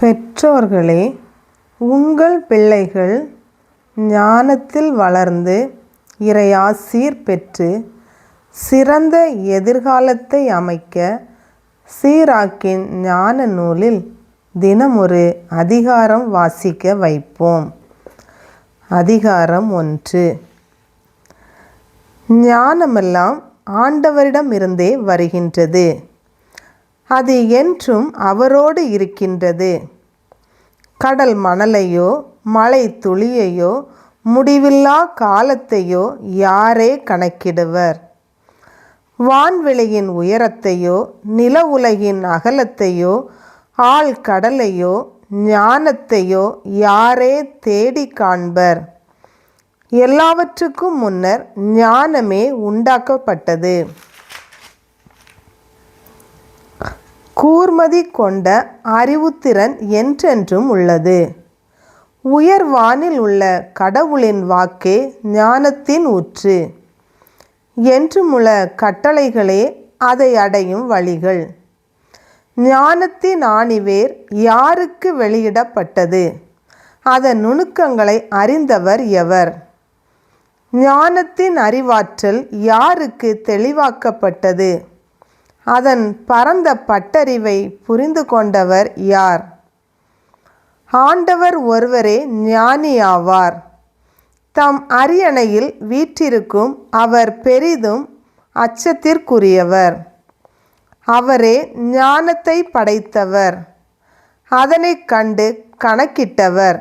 பெற்றோர்களே உங்கள் பிள்ளைகள் ஞானத்தில் வளர்ந்து இறையாசீர் பெற்று சிறந்த எதிர்காலத்தை அமைக்க சீராக்கின் ஞான நூலில் தினமொரு அதிகாரம் வாசிக்க வைப்போம். அதிகாரம் ஒன்று. ஞானமெல்லாம் ஆண்டவரிடமிருந்தே வருகின்றது. அது என்றும் அவரோடு இருக்கின்றது. கடல் மணலையோ மலை துளியையோ முடிவில்லா காலத்தையோ யாரே கணக்கிடுவர். வான்வெளியின் உயரத்தையோ நில உலகின் அகலத்தையோ ஆழ்கடலையோ ஞானத்தையோ யாரே தேடி காண்பர். எல்லாவற்றுக்கும் முன்னர் ஞானமே உண்டாக்கப்பட்டது. கூர்மதி கொண்ட அறிவுத்திறன் என்றென்றும் உள்ளது. உயர்வானில் உள்ள கடவுளின் வாக்கே ஞானத்தின் ஊற்று. என்றுமுள்ள கட்டளைகளே அதை அடையும் வழிகள். ஞானத்தின் ஆணிவேர் யாருக்கு வெளியிடப்பட்டது? அதன் நுணுக்கங்களை அறிந்தவர் எவர்? ஞானத்தின் அறிவாற்றல் யாருக்கு தெளிவாக்கப்பட்டது? அதன் பரந்த பட்டறிவை புரிந்து கொண்டவர் யார்? ஆண்டவர் ஒருவரே ஞானியாவார் தம் அரியணையில் வீற்றிருக்கும் அவர் பெரிதும் அச்சத்திற்குரியவர். அவரே ஞானத்தை படைத்தவர். அதனை கண்டு கணக்கிட்டவர்.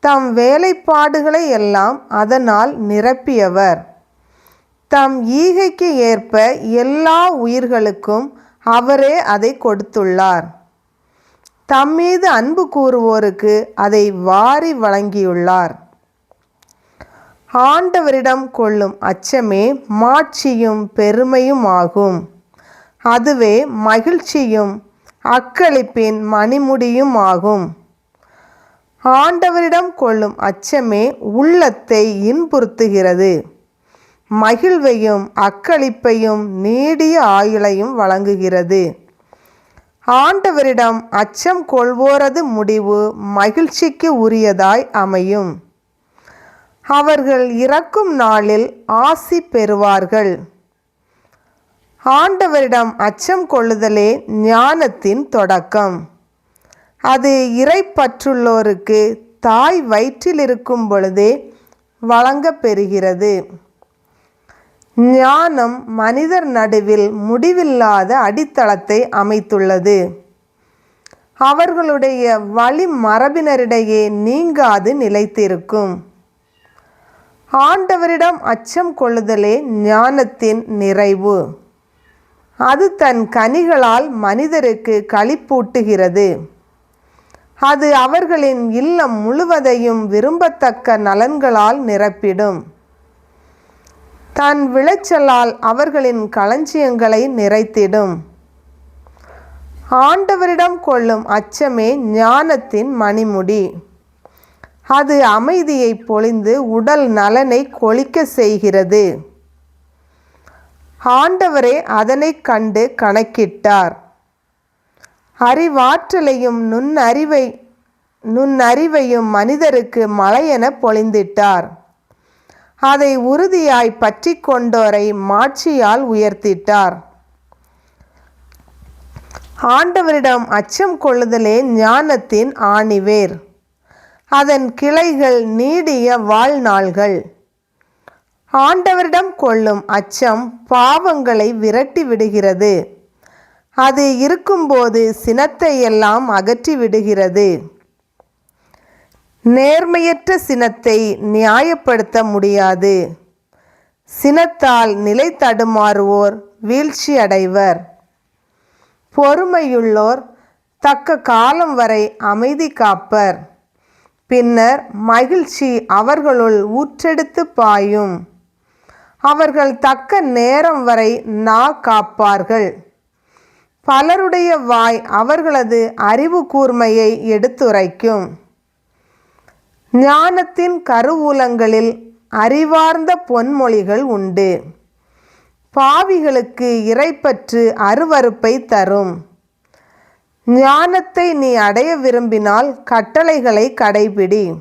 தம் வேலைப்பாடுகளை எல்லாம் அதனால் நிரப்பியவர். தம் ஈகைக்கு ஏற்ப எல்லா உயிர்களுக்கும் அவரே அதை கொடுத்துள்ளார். தம்மீது அன்பு கூறுவோருக்கு அதை வாரி வழங்கியுள்ளார். ஆண்டவரிடம் கொள்ளும் அச்சமே மாட்சியும் பெருமையும் ஆகும் அதுவே மகிழ்ச்சியும் அக்களிப்பின் மணிமுடியும் ஆகும் ஆண்டவரிடம் கொள்ளும் அச்சமே உள்ளத்தை இன்புறுத்துகிறது. மகிழ்வையும் அக்களிப்பையும் நீடிய ஆயுளையும் வழங்குகிறது. ஆண்டவரிடம் அச்சம் கொள்வோரது முடிவு மகிழ்ச்சிக்கு உரியதாய் அமையும். அவர்கள் இறக்கும் நாளில் ஆசி பெறுவார்கள். ஆண்டவரிடம் அச்சம் கொள்ளுதலே ஞானத்தின் தொடக்கம். அது இறைப்பற்றுள்ளோருக்கு தாய் வயிற்றில் இருக்கும் பொழுதே வழங்கப் பெறுகிறது. ஞானம் மனிதர் நடுவில் முடிவில்லாத அடித்தளத்தை அமைத்துள்ளது. அவர்களுடைய வழி மரபினரிடையே நீங்காது நிலைத்திருக்கும். ஆண்டவரிடம் அச்சம் கொள்ளுதலே ஞானத்தின் நிறைவு. அது தன் கனிகளால் மனிதருக்கு களிப்பூட்டுகிறது. அது அவர்களின் இல்லம் முழுவதையும் விரும்பத்தக்க நலன்களால் நிரப்பிடும். தன் விளைச்சலால் அவர்களின் களஞ்சியங்களை நிறைத்திடும். ஆண்டவரிடம் கொள்ளும் அச்சமே ஞானத்தின் மணிமுடி. அது அமைதியை பொழிந்து உடல் நலனை கொளிக்க செய்கிறது. ஆண்டவரே அதனை கண்டு கணக்கிட்டார். அறிவாற்றலையும் நுண்ணறிவை நுண்ணறிவையும் மனிதருக்கு மலையென பொழிந்திட்டார். அதை உறுதியாய் பற்றி கொண்டோரை மாட்சியால் உயர்த்திட்டார். ஆண்டவரிடம் அச்சம் கொள்ளுதலே ஞானத்தின் ஆணிவேர். அதன் கிளைகள் நீடிய வாழ்நாள்கள். ஆண்டவரிடம் கொள்ளும் அச்சம் பாவங்களை விரட்டி விடுகிறது. அது இருக்கும்போது சினத்தை எல்லாம் அகற்றி விடுகிறது நேர்மையற்ற சினத்தை நியாயப்படுத்த முடியாது. சினத்தால் நிலை தடுமாறுவோர் வீழ்ச்சி அடைவர். பொறுமையுள்ளோர் தக்க காலம் வரை அமைதி காப்பர். பின்னர் மகிழ்ச்சி அவர்களுள் ஊற்றெடுத்து பாயும். அவர்கள் தக்க நேரம் வரை நா காப்பார்கள். பலருடைய வாய் அவர்களது அறிவு கூர்மையை எடுத்துரைக்கும். ஞானத்தின் கருவூலங்களில் அறிவார்ந்த பொன்மொழிகள் உண்டு. பாவிகளுக்கு இறைப்பற்று அருவருப்பை தரும். ஞானத்தை நீ அடைய விரும்பினால் கட்டளைகளை கடைபிடி.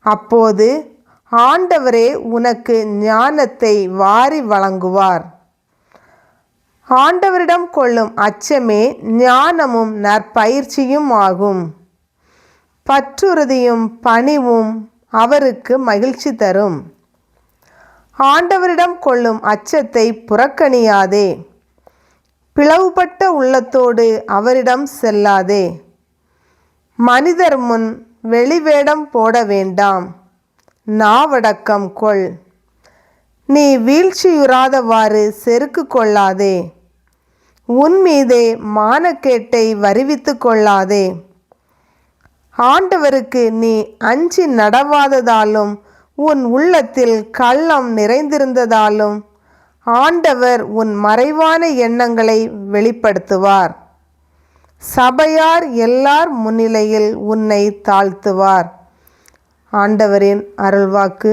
அப்போது ஆண்டவரே உனக்கு ஞானத்தை வாரி வழங்குவார். ஆண்டவரிடம் கொள்ளும் அச்சமே ஞானமும் நற்பயிற்சியும் ஆகும். பற்றுறுதியும் பணிவும் அவருக்கு மகிழ்ச்சி தரும். ஆண்டவரிடம் கொள்ளும் அச்சத்தை புறக்கணியாதே. பிளவுபட்ட உள்ளத்தோடு அவரிடம் செல்லாதே. மனிதர் முன் வெளிவேடம் போட வேண்டாம். நாவடக்கம் கொள். நீ வீழ்ச்சியுறாதவாறு செருக்கு கொள்ளாதே. உன் மீதே மானக்கேட்டை வருவித்து கொள்ளாதே. ஆண்டவருக்கு நீ அஞ்சி நடவாததாலும் உன் உள்ளத்தில் கள்ளம் நிறைந்திருந்ததாலும் ஆண்டவர் உன் மறைவான எண்ணங்களை வெளிப்படுத்துவார். சபையார் எல்லார் முன்னிலையில் உன்னை தாழ்த்துவார். ஆண்டவரின் அருள்வாக்கு.